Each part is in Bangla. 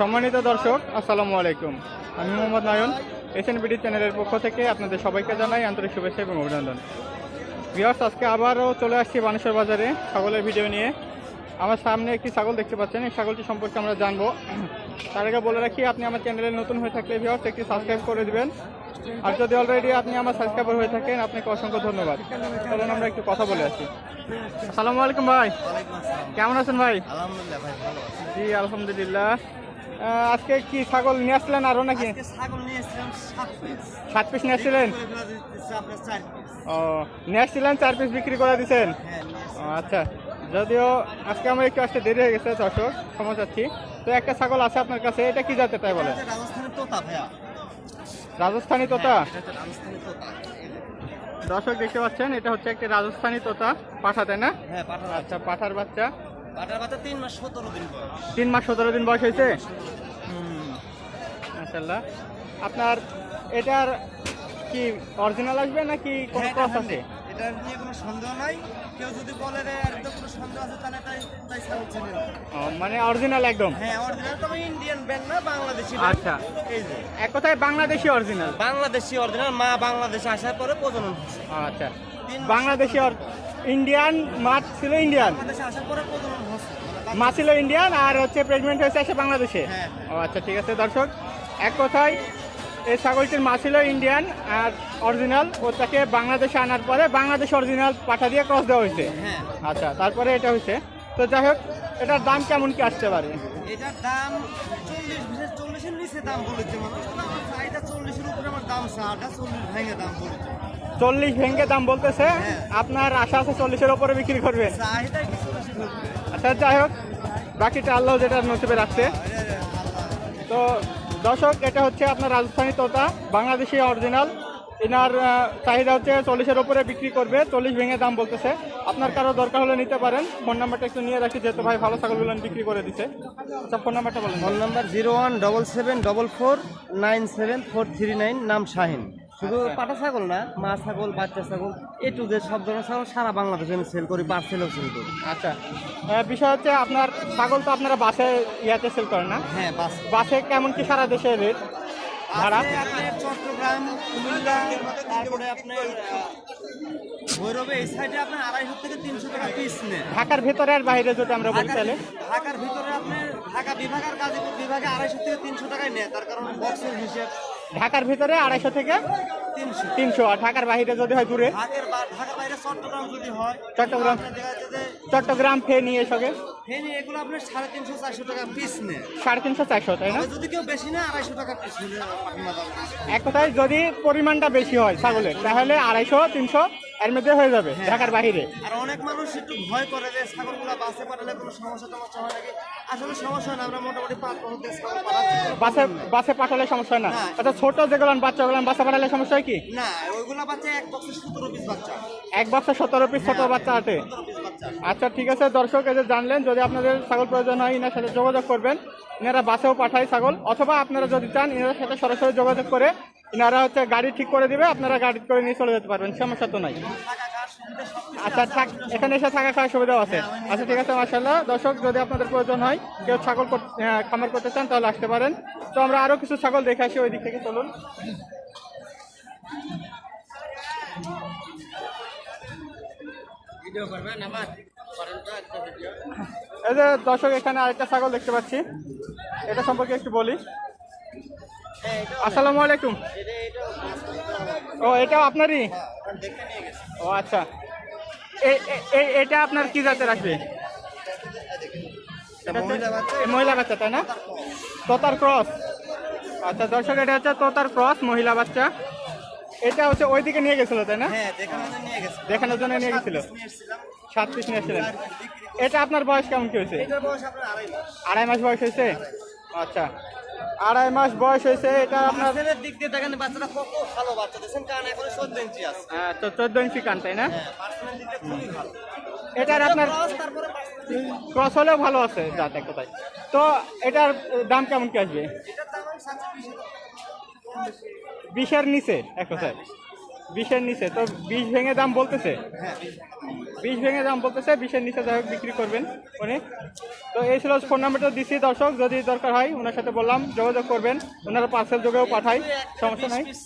সম্মানিত দর্শক আসসালামু আলাইকুম। আমি মোহাম্মদ নয়ন এশিয়ান বিডি চ্যানেলের পক্ষ থেকে আপনাদের সবাইকে জানাই আন্তরিক শুভেচ্ছা এবং অভিনন্দন। ভিওর্স আজকে আবারও চলে আসছি বানেশ্বর বাজারে ছাগলের ভিডিও নিয়ে। আমার সামনে একটি ছাগল দেখতে পাচ্ছেন এই ছাগলটি সম্পর্কে আমরা জানব। তার আগে বলে রাখি আপনি আমার চ্যানেলে নতুন হয়ে থাকলে ভিওর্স একটি সাবস্ক্রাইব করে দেবেন। আর যদি অলরেডি আপনি আমার সাবস্ক্রাইবার হয়ে থাকেন আপনাকে অসংখ্য ধন্যবাদ। চলুন আমরা একটু কথা বলে আসি। আসসালামু আলাইকুম ভাই। কেমন আছেন ভাই? জি আলহামদুলিল্লাহ। আজকে কি ছাগল নিয়ে আসলেন আরও নাকি? ছাগল নিয়ে এসেছিলাম সাত পিস নিয়ে আসছিলেন? ও নিয়ে আসছিলেন চার পিস বিক্রি করে দিচ্ছেন হ্যাঁ আচ্ছা। যদিও আজকে আমার একটু আসতে দেরি হয়ে গেছে দর্শক ক্ষমা চাচ্ছি তো একটা ছাগল আছে আপনার কাছে এটা কি জাতের তাই বলে? রাজস্থানী তোতা হ্যাঁ, তোতা। দর্শক দেখতে পাচ্ছেন এটা হচ্ছে একটি রাজস্থানী তোতা পাঠা তাই না? হ্যাঁ আচ্ছা পাঠার বাচ্চা। পাঠার বাচ্চা তিন মাস সতেরো দিন বয়স। তিন মাস সতেরো দিন বয়স হয়েছে? হুম। মাশাল্লাহ আপনার এটার কি অরিজিনাল আসবে নাকি কোনো হ্যাঁ, ক্রস আছে? এটা নিয়ে কোনো সন্দেহ নাই। কেউ যদি বলে রে একদম কোনো সন্দেহ আছে তাহলে তাই তাই চেনে না। মানে অরিজিনাল একদম? হ্যাঁ অরিজিনাল তবে ইন্ডিয়ান ব্যান্ড না বাংলাদেশি। আচ্ছা। এই যে। এক কথায় বাংলাদেশি অরিজিনাল বাংলাদেশি অরিজিনাল মা বাংলাদেশে আসার পরে প্রজনন আচ্ছা। বাংলাদেশি ইন্ডিয়ান মাছ ছিল ইন্ডিয়ান মা ছিল ইন্ডিয়ান আর হচ্ছে প্রেগনেন্ট হয়েছে এসে বাংলাদেশে। হ্যাঁ, ও আচ্ছা ঠিক আছে দর্শক। এক কথায় এই ছাগলটির মা ছিল ইন্ডিয়ান আর অরিজিনাল ওটাকে বাংলাদেশে আনার পরে বাংলাদেশ অরিজিনাল পাঠা দিয়ে ক্রস দেওয়া হয়েছে। হ্যাঁ। আচ্ছা তারপরে এটা হয়েছে। তো যাই হোক এটার দাম কেমন কি আসতে পারে? এটার দাম চল্লিশ বিশেষ চল্লিশের নিচে দাম বলেছে মানুষ। আমার চাহিদা চল্লিশের উপরে আমার দাম চল্লিশ ভেঙে দাম বলেছে। চল্লিশ ভেঙ্গে দাম বলতেছে। আপনার আশা আছে চল্লিশের ওপরে বিক্রি করবেন চাহিদা কি চল্লিশের উপরে আচ্ছা যাই হোক, বাকিটা আল্লাহ যেটা নসিবে রাখছে। তো দর্শক, এটা হচ্ছে আপনার রাজস্থানী তোতা বাংলাদেশি অরিজিনাল। এনার চাহিদা হচ্ছে চল্লিশের ওপরে বিক্রি করবে। চল্লিশ ভেঙে দাম বলতেছে। আপনার কারও দরকার হলে নিতে পারেন। ফোন নাম্বারটা একটু নিয়ে রাখি, যেহেতু ভাই ভালো ছাগলগুলো বিক্রি করে দিছে। আচ্ছা ফোন নাম্বারটা বলেন। Phone number zero one double seven double four nine seven four three nine, নাম শাহিন। শুধু। পাটা ছাগল না মা ছাগল বাচ্চা ছাগল এ টু যে সব ধরনের ছাগল সারা বাংলাদেশে আমি সেল করি পার্সেলও সেল করি। আচ্ছা। বিষয় হচ্ছে আপনার ছাগল তো আপনারা বাসে ইয়াতে সেল করেন না? হ্যাঁ বাস। বাসে কেমন কি সারা দেশে রেট ভাড়া? চট্টগ্রাম কুমিল্লা তারপরে আপনার ভৈরবে এই সাইডে আপনার আড়াইশো থেকে তিনশো টাকা পিস নেয়। ঢাকার ভেতরে আর বাইরে যদি আমরা ঢাকার চাইলে ঢাকার ভিতরে আপনার ঢাকা বিভাগ আর গাজীপুর বিভাগে আড়াইশো থেকে তিনশো টাকায় নেয় তার কারণ বক্সের হিসেব। ঢাকার ভিতরে আড়াইশো থেকে তিনশো। আর ঢাকার বাহিরে যদি হয় দূরে? চট্টগ্রাম চট্টগ্রাম। ফে নিয়ে এসবে সাড়ে তিনশো চারশো টাকা পিস নেয়। সাড়ে তিনশো চারশো তাই না? যদি কেউ বেশি না আড়াইশো টাকা পিস নিলে পাঠানো যাবে। এক কথায় যদি পরিমাণটা বেশি হয় ছাগলের তাহলে আড়াইশো তিনশো এর মধ্যে হয়ে যাবে ঢাকার বাইরে। আর অনেক মানুষ একটু ভয় করে যে ছাগলগুলো বাসে পাঠালে কোনো সমস্যা টমস্যা হয় নাকি? আসলে সমস্যা হয় না আমরা মোটামুটি পাঁচ বছর দিয়ে ছাগল পাঠাচ্ছি বাসে বাসে পাঠালে সমস্যা হয় না? না। আচ্ছা ছোট যেগুলো বাচ্চাগুলো বাসে পাঠালে সমস্যা হয় কি? না ওইগুলা বাচ্চা এক বক্সে সতেরো পিস বাচ্চা। এক সতেরো পিস ছোট বাচ্চা আটে। আচ্ছা ঠিক আছে দর্শক এই যে জানলেন যদি আপনাদের ছাগল প্রয়োজন হয় ইনার সাথে যোগাযোগ করবেন। এনারা বাসেও পাঠায় ছাগল অথবা আপনারা যদি চান এনার সাথে সরাসরি যোগাযোগ করে ইনারা হচ্ছে গাড়ি ঠিক করে দিবে আপনারা গাড়ি করে নিয়ে চলে যেতে পারবেন সমস্যা তো নাই। আচ্ছা থাক এখানে এসে থাকা খাওয়ার সুবিধাও আছে। আচ্ছা ঠিক আছে মার্শাল্লাহ দর্শক যদি আপনাদের প্রয়োজন হয় কেউ ছাগল কর- খামার করতে চান তাহলে আসতে পারেন। তো আমরা আরও কিছু ছাগল দেখে আসি ওই দিক থেকে চলুন। এই যে দর্শক এখানে আরেকটা ছাগল দেখতে পাচ্ছি। এটা সম্পর্কে একটু বলি। হ্যাঁ আসসালামু আলাইকুম। এটা এটা ও এটাও আপনারই? ও আচ্ছা। এটা আপনার কি জাতের আসবে? এটা মহিলা বাচ্চা, তাই না? তোতার ক্রস। আচ্ছা দর্শক এটা হচ্ছে তোতার ক্রস মহিলা বাচ্চা। এটা হচ্ছে ওইদিকে নিয়ে গেছিল তাই না? হ্যাঁ দেখানোর জন্য নিয়ে গেছিল। সাত পিস নিয়ে এসেছিলেন। আর বিক্রি করে- এটা আপনার বয়স কেমন কি হয়েছে? আড়াই মাস। বয়স হয়েছে? আচ্ছা। আড়াই মাস বয়স হয়েছে এটা আপনার ছেলের দিক দিয়ে দেখেন বাচ্চাটা কত ভালো বাচ্চা। দেখছেন কান এখন চোদ্দ ইঞ্চি আছে। হ্যাঁ তো চোদ্দ ইঞ্চি কান তাই না? হ্যাঁ পার্সোনাল দিক দিয়ে খুবই ভালো। এটার আপনার ক্রস হলেও ভালো আছে যা দেখো তাই। তো এটার দাম কেমন কি আসবে? এটার দাম আমি সাতশো বিশ হাজার বিশের নিচে এক কথায়। বিশের নিচে। তো বিষ ভেঙে দাম বলতেছে। বিষ ভেঙে দাম বলতেছে, বিশের নিচে যাই বিক্রি করবেন উনি। তো এই ছিল ফোন নাম্বারটা দিচ্ছি দর্শক, যদি দরকার হয় ওনার সাথে বললাম, যোগাযোগ করবেন ওনারা পার্সেল যোগেও পাঠায়, সমস্যা নাই। বিশ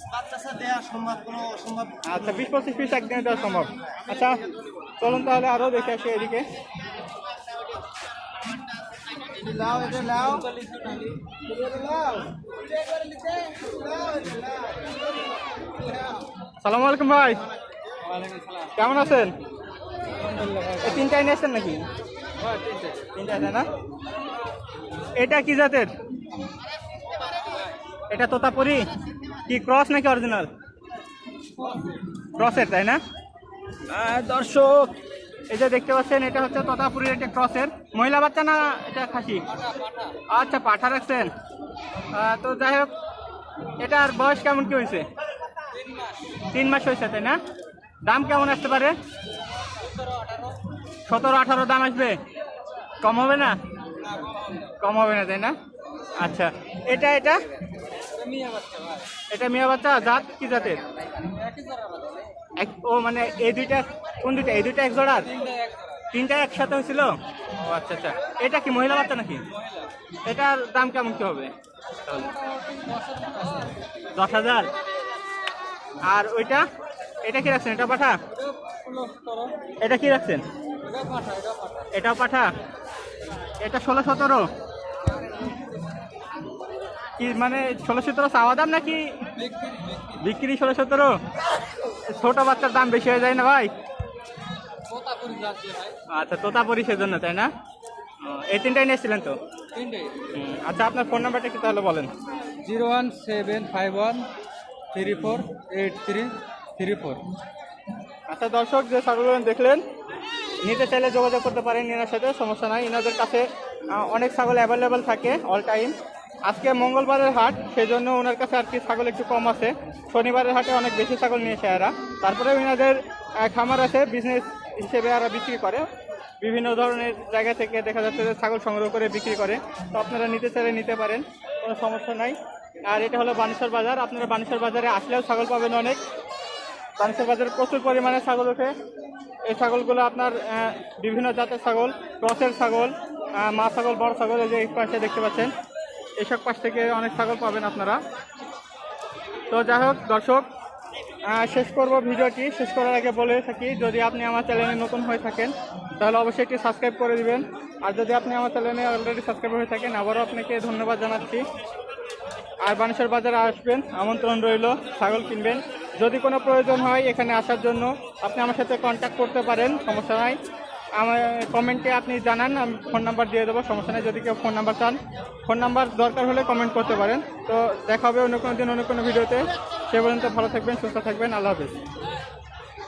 আচ্ছা বিশ পঁচিশ পিস একদিনে দেওয়া সম্ভব। আচ্ছা চলুন তাহলে আরও দেখে আসি এদিকে। লাও সালাম আলাইকুম ভাই। কেমন আছেন? এই তিনটাই নিয়ে আসছেন নাকি? না? এটা কি জাতের? এটা তোতাপুরি? কি ক্রস নাকি অরিজিনাল? ক্রসের তাই না? দর্শক। এই যে দেখতে পাচ্ছেন এটা হচ্ছে তোতাপুরির একটা ক্রসের। মহিলা বাচ্চা না এটা খাসি? আচ্ছা পাঠা রাখছেন। তো যাই হোক এটার বয়স কেমন কি হয়েছে? তিন মাস হয়েছে, তাই না? দাম কেমন আসতে পারে? সতেরো, আঠারো দাম আসবে? কম হবে না? কম হবে না, তাই না? আচ্ছা এটা এটা? এটা মিয়া বাচ্চা, জাত কি জাতের? ও মানে এই দুইটা, কোন দুইটা? এই দুইটা এক জোড়ার? তিনটা একসাথে হয়েছিল? ও আচ্ছা আচ্ছা। এটা কি মহিলা বাচ্চা নাকি? এটার দাম কেমন কি হবে? দশ হাজার? আর ওইটা এটা কি রাখছেন? এটা পাঠা? এটা কি রাখছেন? এটাও পাঠা? এটা ষোলো সতেরো? কি মানে ষোলো সতেরো চাওয়া দাম নাকি বিক্রি ষোলো সতেরো? ছোট বাচ্চার দাম বেশি হয়ে যায় না ভাই? আচ্ছা তোতা তোতাপুরি সেজন্য তাই না? এই তিনটাই নিয়েছিলেন তো? আচ্ছা আপনার ফোন নাম্বারটা কি তাহলে বলেন। Zero one seven five one three four eight three three four. আচ্ছা দর্শক যে ছাগলগুলো দেখলেন নিতে চাইলে যোগাযোগ করতে পারেন এনার সাথে সমস্যা নাই। এনাদের কাছে অনেক ছাগল অ্যাভেলেবেল থাকে অল টাইম আজকে মঙ্গলবারের হাট সেই জন্য ওনার কাছে আর কি ছাগল একটু কম আছে। শনিবারের হাটে অনেক বেশি ছাগল নিয়েছে এরা। তারপরে এনাদের আহ, খামার আছে বিজনেস হিসেবে এরা বিক্রি করে। বিভিন্ন ধরনের জায়গা থেকে দেখা যাচ্ছে যে ছাগল সংগ্রহ করে বিক্রি করে। তো আপনারা নিতে চাইলে নিতে পারেন কোনো সমস্যা নাই। আর এটা হলো বানেশ্বর বাজার। আপনারা বানেশ্বর বাজারে আসলেও ছাগল পাবেন অনেক। বানেশ্বর বাজারে প্রচুর পরিমাণে ছাগল ওঠে। এই ছাগলগুলো আপনার বিভিন্ন জাতের ছাগল, ক্রসের ছাগল মা ছাগল, বড় ছাগল, এই যে এই পাশে দেখতে পাচ্ছেন। এইসব পাশ থেকে অনেক ছাগল পাবেন আপনারা। তো যাই হোক, দর্শক শেষ করব ভিডিওটি। শেষ করার আগে বলে থাকি, যদি আপনি আমার চ্যানেলে নতুন হয়ে থাকেন, তাহলে অবশ্যই একটি সাবস্ক্রাইব করে দিবেন। আর যদি আপনি আমার চ্যানেলে অলরেডি সাবস্ক্রাইব হয়ে থাকেন, আবারও আপনাকে ধন্যবাদ জানাচ্ছি। আর বানেশ্বর বাজারে আসবেন, আমন্ত্রণ রইল, ছাগল কিনবেন। যদি কোনো প্রয়োজন হয় এখানে আসার জন্য, আপনি আমার সাথে কন্ট্যাক্ট করতে পারেন, সমস্যা নাই। আমার কমেন্টে আপনি জানান, আমি ফোন নাম্বার দিয়ে দেবো, সমস্যা নেই। যদি কেউ ফোন নাম্বার চান ফোন নাম্বার দরকার হলে কমেন্ট করতে পারেন। তো দেখা হবে অন্য কোনো দিন, অন্য কোনো ভিডিওতে সে পর্যন্ত ভালো থাকবেন, সুস্থ থাকবেন, আল্লাহ হাফিজ।